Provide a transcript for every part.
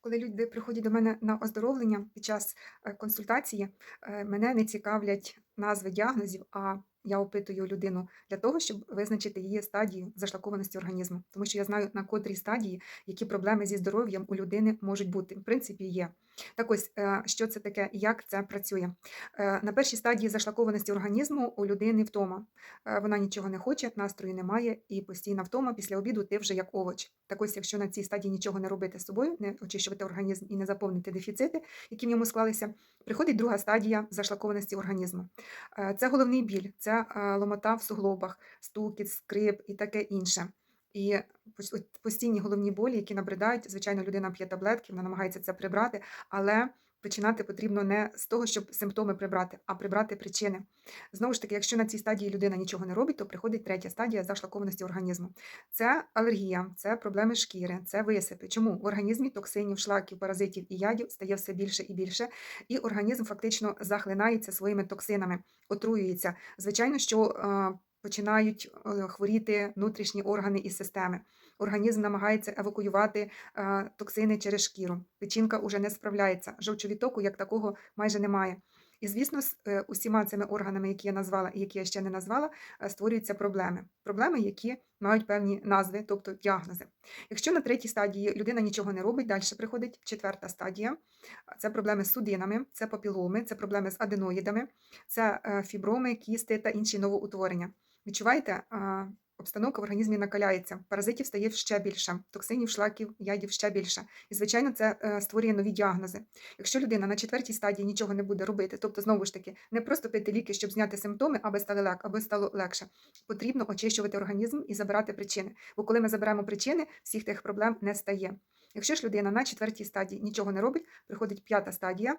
Коли люди приходять до мене на оздоровлення під час е, консультації, е, мене не цікавлять назви діагнозів, а я опитую людину для того, щоб визначити її стадію зашлакованості організму. Тому що я знаю, на котрій стадії які проблеми зі здоров'ям у людини можуть бути. В принципі, є. Так ось, е, що це таке як це працює? Е, На першій стадії зашлакованості організму у людини втома. Е, Вона нічого не хоче, настрою немає, і постійна втома після обіду ти вже як овоч. Так ось, якщо на цій стадії нічого не робити з собою, не очищувати організм і не заповнити дефіцити, які в ньому склалися, приходить друга стадія зашлакованості організму. Е, Це головний біль, це е, ломота в суглобах, стукіт, скрип і таке інше. І постійні головні болі, які набридають, звичайно, людина п'є таблетки, вона намагається це прибрати, але починати потрібно не з того, щоб симптоми прибрати, а прибрати причини. Знову ж таки, якщо на цій стадії людина нічого не робить, то приходить третя стадія зашлакованості організму. Це алергія, це проблеми шкіри, це висипи. Чому в організмі токсинів, шлаків, паразитів і ядів стає все більше і більше, і організм фактично захлинається своїми токсинами, отруюється. Звичайно, що е, починають е, хворіти внутрішні органи і системи. Організм намагається евакуювати е, токсини через шкіру. Печінка уже не справляється. Жовчовітоку як такого майже немає. І, звісно, з е, усіма цими органами, які я назвала і які я ще не назвала, е, створюються проблеми. Проблеми, які мають певні назви, тобто діагнози. Якщо на третій стадії людина нічого не робить, далі приходить четверта стадія. Це проблеми з судинами, це папіломи, це проблеми з аденоїдами, це е, фіброми, кісти та інші новоутворення. Відчуваєте, обстановка в організмі накаляється, паразитів стає ще більше, токсинів, шлаків, ядів ще більше. І, звичайно, це е, створює нові діагнози. Якщо людина на четвертій стадії нічого не буде робити, тобто, знову ж таки, не просто пити ліки, щоб зняти симптоми, аби стали лек, аби стало легше. Потрібно очищувати організм і забирати причини. Бо коли ми заберемо причини, всіх тих проблем не стає. Якщо ж людина на четвертій стадії нічого не робить, приходить п'ята стадія.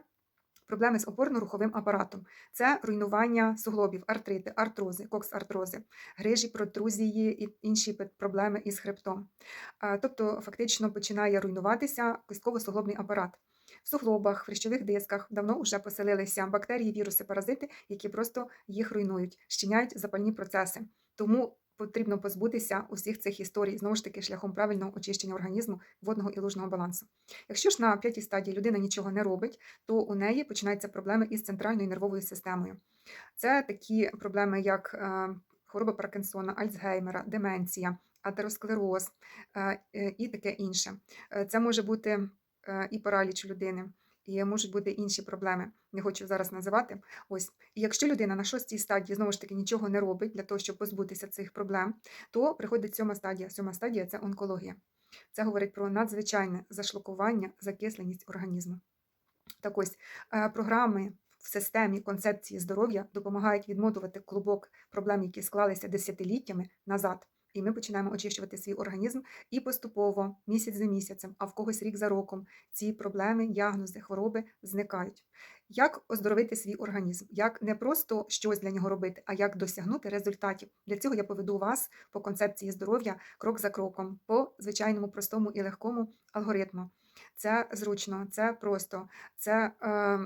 Проблеми з опорно-руховим апаратом це руйнування суглобів, артрити, артрози, коксартрози, грижі, протрузії і інші проблеми із хребтом. Тобто, фактично починає руйнуватися кістково-суглобний апарат. В суглобах, в хрящових дисках давно вже поселилися бактерії, віруси, паразити, які просто їх руйнують, щиняють запальні процеси. Тому потрібно позбутися усіх цих історій знову ж таки шляхом правильного очищення організму, водного і лужного балансу. Якщо ж на п'ятій стадії людина нічого не робить, то у неї починаються проблеми із центральною нервовою системою. Це такі проблеми, як е, хвороба Паркінсона, Альцгеймера, деменція, атеросклероз е, і таке інше. Е, Це може бути і параліч людини. І можуть бути інші проблеми, не хочу зараз називати. Ось, і якщо людина на шостій стадії знову ж таки нічого не робить для того, щоб позбутися цих проблем, то приходить сьома стадія. Сьома стадія це онкологія. Це говорить про надзвичайне зашлакування, закисленість організму. Так ось е, програми в системі концепції здоров'я допомагають відмотувати клубок проблем, які склалися десятиліттями назад. І ми починаємо очищувати свій організм і поступово, місяць за місяцем, а в когось рік за роком, ці проблеми, діагнози, хвороби зникають. Як оздоровити свій організм? Як не просто щось для нього робити, а як досягнути результатів? Для цього я поведу вас по концепції здоров'я крок за кроком, по звичайному простому і легкому алгоритму. Це зручно, це просто, це е,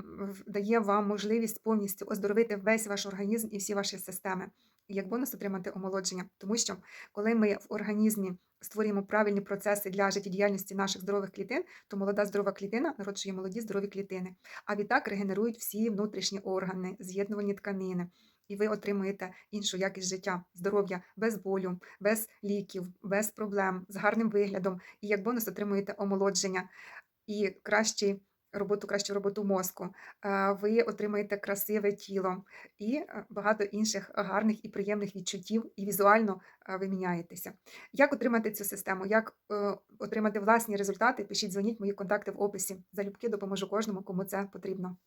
дає вам можливість повністю оздоровити весь ваш організм і всі ваші системи. Як бонус отримати омолодження. Тому що коли ми в організмі створюємо правильні процеси для життєдіяльності наших здорових клітин, то молода здорова клітина народжує молоді здорові клітини. А відтак регенерують всі внутрішні органи, з'єднувані тканини. І ви отримуєте іншу якість життя, здоров'я без болю, без ліків, без проблем, з гарним виглядом. І як бонус отримуєте омолодження і кращий роботу, кращу роботу мозку. Е, Ви отримаєте красиве тіло і е, багато інших гарних і приємних відчуттів, і візуально е, ви міняєтеся. Як отримати цю систему? Як отримати власні результати? Пишіть, дзвоніть мої контакти в описі. Залюбки допоможу кожному, кому це потрібно.